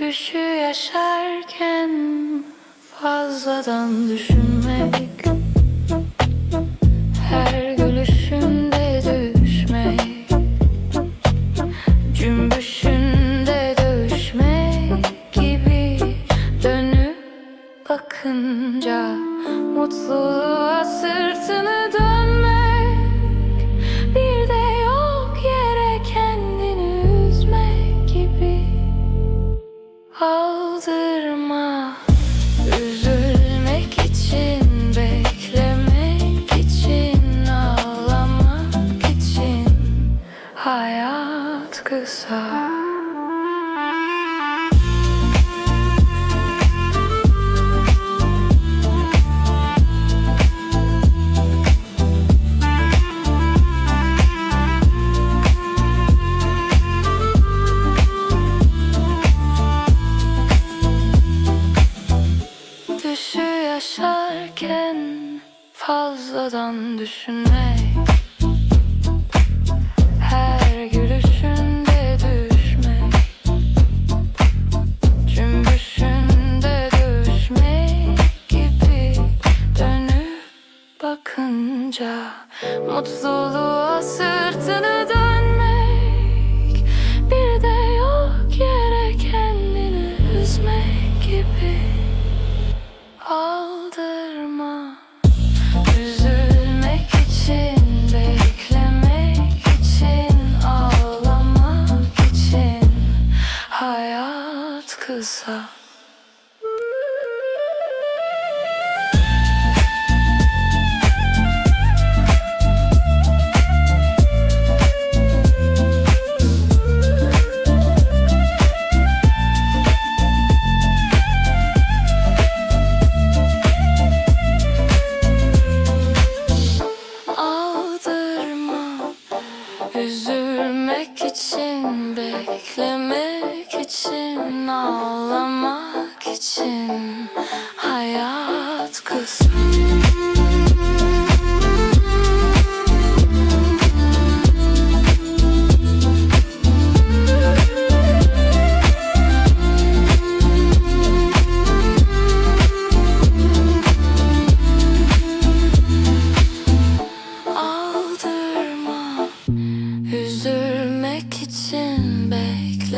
Düşü yaşarken fazladan düşünmek. Her gülüşünde düşmek. Cümbüşünde dövüşmek gibi Dönüp bakınca Mutluluğa sırtını Aldırma Üzülmek için Beklemek için Ağlamak için. Hayat kısa fazladan düşünmek. Her gülüşünde düşmek. Cümbüşünde düşmek gibi Dönüp bakınca Mutluluğa sırtını dönmek Hayat kısa. Üzülmek için Beklemek İçin Hayat kısa Aldırma Üzülmek için bek